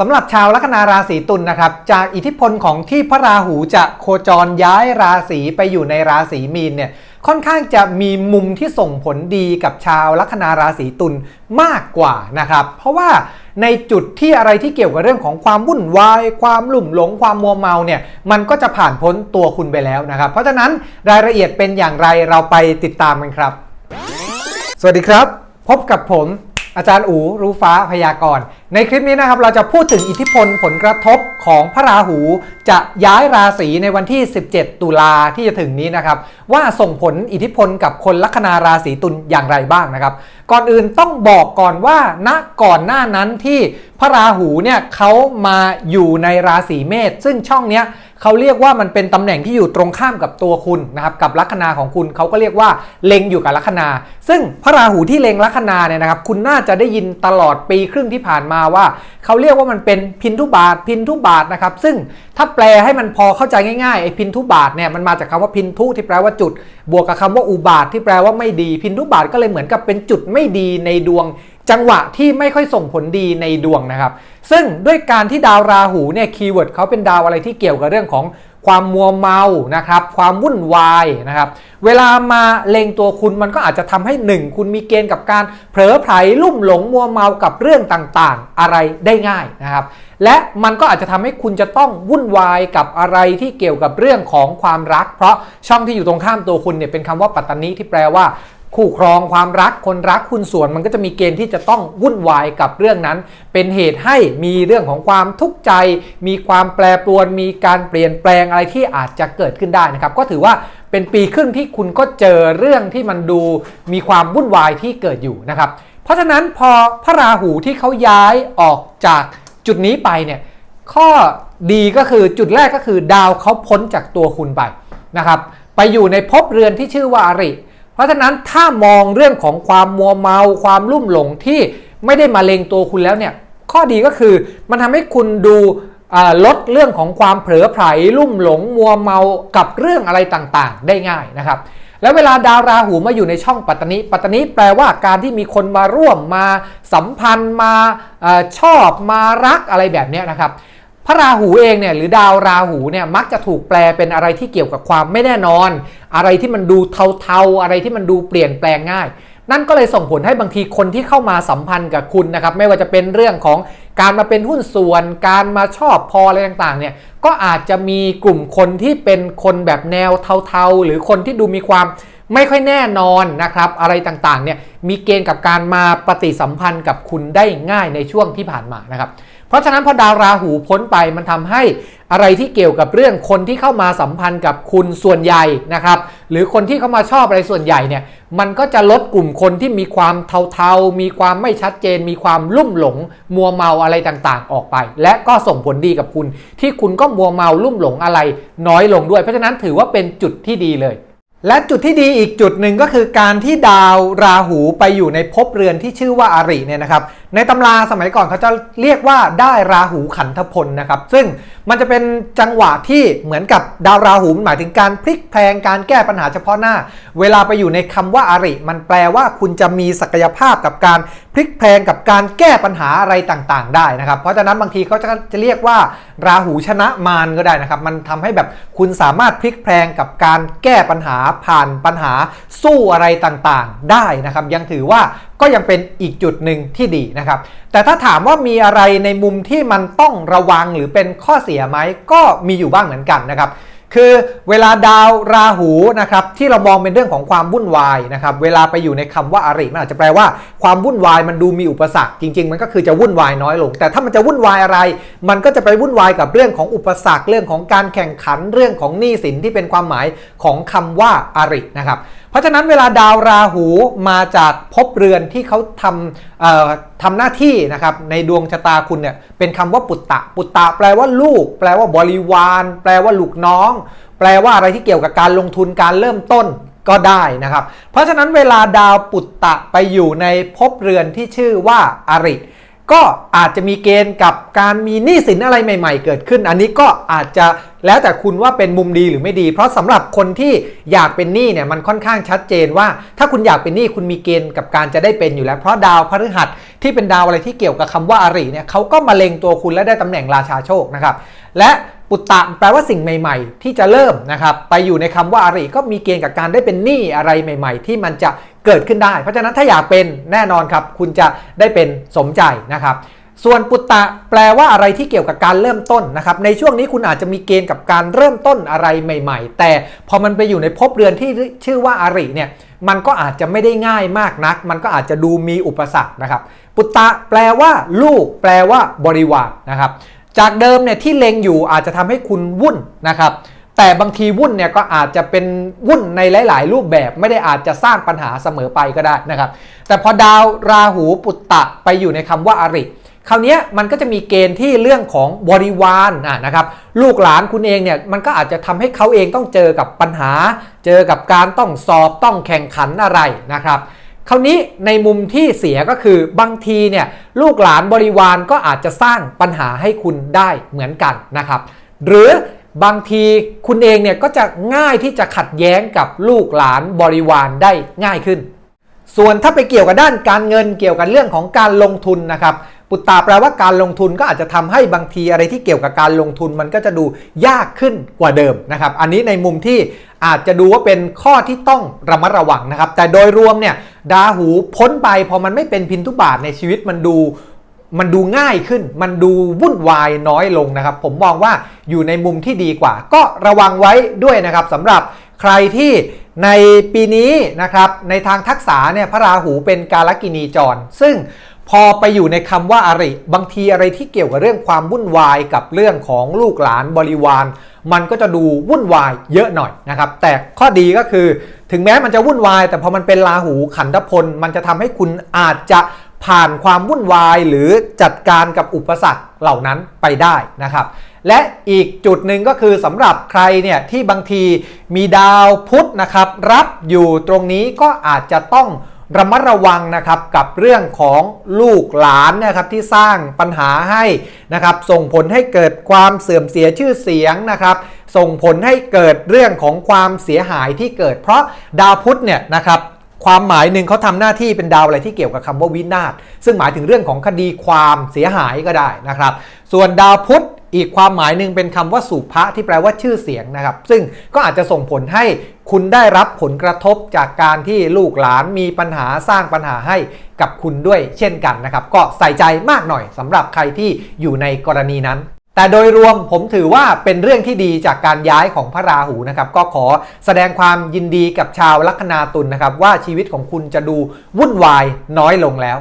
สำหรับชาวลัคนาราศีตุลนะครับ จากอิทธิพลของที่พระราหูจะโคจรย้ายราศีไปอยู่ในราศีมีนเนี่ยค่อนข้างจะมีมุมที่ส่งผลดีกับชาวลัคนาราศีตุลมากกว่านะครับ เพราะว่าในจุดที่อะไรที่เกี่ยวกับเรื่องของความวุ่นวาย ความหลุ่มหลง ความมัวเมาเนี่ยมันก็จะผ่านพ้นตัวคุณไปแล้วนะครับ เพราะฉะนั้นรายละเอียดเป็นอย่างไรเราไปติดตามกันครับ สวัสดีครับ พบกับผม อาจารย์อูรู้ฟ้าพยากรณ์ในคลิปนี้นะครับเราจะพูดถึงอิทธิพลผลกระทบของพระราหู จะย้ายราศีในวันที่ 17 ตุลาที่จะถึงนี้นะครับ ว่าส่งผลอิทธิพลกับคนลัคนาราศีตุลอย่างไรบ้างนะครับ ก่อนอื่นต้องบอกก่อนว่าณก่อนหน้านั้นที่พระราหูเนี่ยเขามาอยู่ในราศีเมษซึ่งช่องเนี้ย เขาเรียกว่ามันเป็นตำแหน่งที่อยู่ตรงข้ามกับตัวคุณนะครับกับลัคนาของคุณเขาก็เรียกว่าเล็งอยู่กับลัคนา ซึ่งพระราหูที่เล็งลัคนาเนี่ยนะครับคุณน่าจะได้ยินตลอดปีครึ่งที่ผ่านมาว่า เขาเรียกว่ามันเป็นพินทุบาทพินทุบาทนะครับซึ่งถ้าแปลให้มันพอเข้าใจง่ายๆไอ้พินทุบาทเนี่ยมันมาจากคำว่าพินทุที่แปลว่าจุด บวกกับคำว่าอุบาทที่แปลว่าไม่ดี พินทุบาทก็เลยเหมือนกับเป็นจุดไม่ดีในดวง จังหวะที่ไม่ค่อยส่งผลดีในดวงนะครับ ซึ่งด้วยการที่ดาวราหูเนี่ยคีย์เวิร์ดเขาเป็นดาวอะไรที่เกี่ยวกับเรื่องของความมัวเมานะครับ ความวุ่นวายนะครับ เวลามาเลงตัวคุณมันก็อาจจะทำให้หนึ่งคุณมีเกณฑ์กับการเผลอไผลลุ่มหลงมัวเมากับเรื่องต่างๆ อะไรได้ง่ายนะครับ และมันก็อาจจะทำให้คุณจะต้องวุ่นวายกับอะไรที่เกี่ยวกับเรื่องของความรัก เพราะช่องที่อยู่ตรงข้ามตัวคุณเนี่ยเป็นคำว่าปัตตานีที่แปลว่า คู่ครองความรักคนรักคุณส่วนมันก็จะมีเกณฑ์ที่จะต้องวุ่นวายกับเรื่องนั้น เป็นเหตุให้มีเรื่องของความทุกข์ใจ มีความแปรปรวน มีการเปลี่ยนแปลงอะไรที่อาจจะเกิดขึ้นได้นะครับ ก็ถือว่าเป็นปีครึ่งที่คุณก็เจอเรื่องที่มันดูมีความวุ่นวายที่เกิดอยู่นะครับ เพราะฉะนั้นพอพระราหูที่เขาย้ายออกจากจุดนี้ไปเนี่ยข้อดีก็คือจุดแรกก็คือดาวเขาพ้นจากตัวคุณไปนะครับไปอยู่ในภพเรือนที่ชื่อว่าอริ เพราะฉะนั้นถ้ามองเรื่องของความมัวเมาความลุ่มหลงที่ไม่ได้มาเลงตัวคุณแล้วเนี่ยข้อดีก็คือมันทำให้คุณดูลดเรื่องของความเผลอไผลลุ่มหลงมัวเมากับเรื่องอะไรต่างๆ ได้ง่ายนะครับ แล้วเวลาดาวราหูมาอยู่ในช่องปัตตานิปัตตานิแปลว่าการที่มีคนมาร่วมมาสัมพันธ์มาอชอบมารักอะไรแบบนี้นะครับ พระราหูเองเนี่ยหรือดาวราหูเนี่ยมักจะถูกแปลเป็นอะไรที่เกี่ยวกับความไม่แน่นอน อะไรที่มันดูเทาๆ อะไรที่มันดูเปลี่ยนแปลงง่าย นั่นก็เลยส่งผลให้บางทีคนที่เข้ามาสัมพันธ์กับคุณนะครับ ไม่ว่าจะเป็นเรื่องของการมาเป็นหุ้นส่วน การมาชอบพออะไรต่างๆเนี่ยก็อาจจะมีกลุ่มคนที่เป็นคนแบบแนวเทาๆ หรือคนที่ดูมีความไม่ค่อยแน่นอนนะครับ อะไรต่างๆเนี่ยมีเกณฑ์กับการมาปฏิสัมพันธ์กับคุณได้ง่ายในช่วงที่ผ่านมานะครับ เพราะฉะนั้นพอดาวราหูพ้นไปมันทำให้อะไรที่เกี่ยวกับเรื่องคนที่เข้ามาสัมพันธ์กับคุณส่วนใหญ่นะครับ หรือคนที่เข้ามาชอบอะไรส่วนใหญ่เนี่ยมันก็จะลดกลุ่มคนที่มีความเทาๆ มีความไม่ชัดเจน มีความลุ่มหลง มัวเมาอะไรต่างๆ ออกไป และก็ส่งผลดีกับคุณ ที่คุณก็มัวเมาลุ่มหลงอะไร น้อยลงด้วย เพราะฉะนั้นถือว่าเป็นจุดที่ดีเลย และจุดที่ดีอีกจุดหนึ่งก็คือการที่ดาวราหูไปอยู่ในภพเรือนที่ชื่อว่าอาริเนี่ยนะครับ ในตำราสมัยก่อนเขาจะเรียกว่าได้ราหูขันธพลนะครับ ซึ่งมันจะเป็นจังหวะที่เหมือนกับดาวราหูหมายถึงการพลิกแพลงการแก้ปัญหาเฉพาะหน้า เวลาไปอยู่ในคำว่าอาริ มันแปลว่าคุณจะมีศักยภาพกับการพลิกแพลงกับการแก้ปัญหาอะไรต่างๆ ได้นะครับ เพราะฉะนั้นบางทีเขาจะจะเรียกว่าราหูชนะมารก็ได้นะครับ มันทำให้แบบคุณสามารถพลิกแพลงกับการแก้ปัญหาผ่านปัญหาสู้อะไรต่างๆ ได้นะครับ ยังถือว่าก็ยังเป็นอีกจุดหนึ่งที่ดีนะครับ แต่ถ้าถามว่ามีอะไรในมุมที่มันต้องระวังหรือเป็นข้อเสียไหมก็มีอยู่บ้างเหมือนกันนะครับคือเวลาดาวราหูนะครับที่เรามองเป็นเรื่องของความวุ่นวายนะครับเวลาไปอยู่ในคำว่าอาริมันอาจจะแปลว่าความวุ่นวายมันดูมีอุปสรรคจริง ๆ มันก็คือจะวุ่นวายน้อยลง แต่ถ้ามันจะวุ่นวายอะไร มันก็จะไปวุ่นวายกับเรื่องของอุปสรรค เรื่องของการแข่งขันเรื่องของหนี้สินที่เป็นความหมายของคำว่าอารินะครับ ราะฉะนั้นเวลาดาวราหูมาจากภพเรือนที่เขาทำทำหน้าที่นะครับในดวงชะตาคุณเนี่ยเป็นคำว่าปุตตะ ปุตตะแปลว่าลูก แปลว่าบริวาร แปลว่าลูกน้อง แปลว่าอะไรที่เกี่ยวกับการลงทุนการเริ่มต้นก็ได้นะครับ เพราะฉะนั้นเวลาดาวปุตตะไปอยู่ในภพเรือนที่ชื่อว่าอาริ ก็อาจจะมีเกณฑ์กับการมีหนี้สินอะไรใหม่ ๆ เกิดขึ้น อันนี้ก็อาจจะแล้วแต่คุณว่าเป็นมุมดีหรือไม่ดี เพราะสำหรับคนที่อยากเป็นหนี้เนี่ยมันค่อนข้างชัดเจนว่า ถ้าคุณอยากเป็นหนี้คุณมีเกณฑ์กับการจะได้เป็นอยู่แล้ว เพราะดาวพฤหัสที่เป็นดาวอะไรที่เกี่ยวกับคำว่าอาริเนี่ยเขาก็มาเล็งตัวคุณและได้ตำแหน่งราชาโชคนะครับและ ปุตตะแปลว่าสิ่งใหม่ ๆ ที่จะเริ่มนะครับไปอยู่ในคำว่าอาริก็มีเกณฑ์กับการได้เป็นหนี้อะไรใหม่ ๆ ที่มันจะเกิดขึ้นได้ เพราะฉะนั้นถ้าอยากเป็นแน่นอนครับ คุณจะได้เป็นสมใจนะครับส่วนปุตตะแปลว่าอะไรที่เกี่ยวกับการเริ่มต้นนะครับในช่วงนี้คุณอาจจะมีเกณฑ์กับการเริ่มต้นอะไรใหม่ ๆ แต่พอมันไปอยู่ในภพเรือนที่ชื่อว่าอาริเนี่ยมันก็อาจจะไม่ได้ง่ายมากนัก มันก็อาจจะดูมีอุปสรรคนะครับ ปุตตะแปลว่า ลูก แปลว่าบริวารนะครับ จากเดิมเนี่ยที่เลงอยู่อาจจะทำให้คุณวุ่นนะครับ แต่บางทีวุ่นเนี่ยก็อาจจะเป็นวุ่นในหลาย ๆ รูปแบบไม่ได้อาจจะสร้างปัญหาเสมอไปก็ได้นะครับ แต่พอดาวราหูปุตตะไปอยู่ในคำว่าอริคราวนี้มันก็จะมีเกณฑ์ที่เรื่องของบริวารนะนะครับลูกหลานคุณเองเนี่ยมันก็อาจจะทำให้เขาเองต้องเจอกับปัญหา เจอกับการต้องสอบต้องแข่งขันอะไรนะครับ คราวนี้ในมุมที่เสียก็คือบางทีเนี่ยลูกหลานบริวารก็อาจจะสร้างปัญหาให้คุณได้เหมือนกันนะครับ หรือบางทีคุณเองเนี่ยก็จะง่ายที่จะขัดแย้งกับลูกหลานบริวารได้ง่ายขึ้น ส่วนถ้าไปเกี่ยวกับด้านการเงินเกี่ยวกับเรื่องของการลงทุนนะครับปุตตาแปลว่าการลงทุนก็อาจจะทำให้บางทีอะไรที่เกี่ยวกับการลงทุนมันก็จะดูยากขึ้นกว่าเดิมนะครับ อันนี้ในมุมที่อาจจะดูว่าเป็นข้อที่ต้องระมัดระวังนะครับ แต่โดยรวมเนี่ยดาหูพ้นไปพอมันไม่เป็นพินทุบาทในชีวิตมันดูมันดูง่ายขึ้น มันดูวุ่นวายน้อยลงนะครับ ผมมองว่าอยู่ในมุมที่ดีกว่า ก็ระวังไว้ด้วยนะครับสำหรับใครที่ในปีนี้นะครับในทางทักษะเนี่ยพระราหูเป็นกาลกินีจร ซึ่ง พอไปอยู่ในคำว่าอาริบางทีอะไรที่เกี่ยวกับเรื่องความวุ่นวายกับเรื่องของลูกหลานบริวาร มันก็จะดูวุ่นวายเยอะหน่อยนะครับ แต่ข้อดีก็คือถึงแม้มันจะวุ่นวาย แต่พอมันเป็นราหูขันธพล มันจะทำให้คุณอาจจะผ่านความวุ่นวายหรือจัดการกับอุปสรรคเหล่านั้นไปได้นะครับ และอีกจุดหนึ่งก็คือสำหรับใครเนี่ยที่บางทีมีดาวพุธนะครับ รับอยู่ตรงนี้ก็อาจจะต้อง ระมัดระวังนะครับกับเรื่องของลูกหลานนะครับที่สร้างปัญหาให้นะครับส่งผลให้เกิดความเสื่อมเสียชื่อเสียงนะครับส่งผลให้เกิดเรื่องของความเสียหายที่เกิด เพราะดาวพุธเนี่ยนะครับความหมายหนึ่งเขาทำหน้าที่เป็นดาวอะไรที่เกี่ยวกับคำว่าวินาศซึ่งหมายถึงเรื่องของคดีความเสียหายก็ได้นะครับ ส่วนดาวพุธ อีกความหมายหนึ่งเป็นคำว่าสุภะที่แปลว่าชื่อเสียงนะครับ ซึ่งก็อาจจะส่งผลให้คุณได้รับผลกระทบจากการที่ลูกหลานมีปัญหาสร้างปัญหาให้กับคุณด้วยเช่นกันนะครับ ก็ใส่ใจมากหน่อยสำหรับใครที่อยู่ในกรณีนั้นแต่โดยรวมผมถือว่าเป็นเรื่องที่ดีจากการย้ายของพระราหูนะครับก็ขอแสดงความยินดีกับชาวลัคนาตุลนะครับว่าชีวิตของคุณจะดูวุ่นวายน้อยลงแล้ว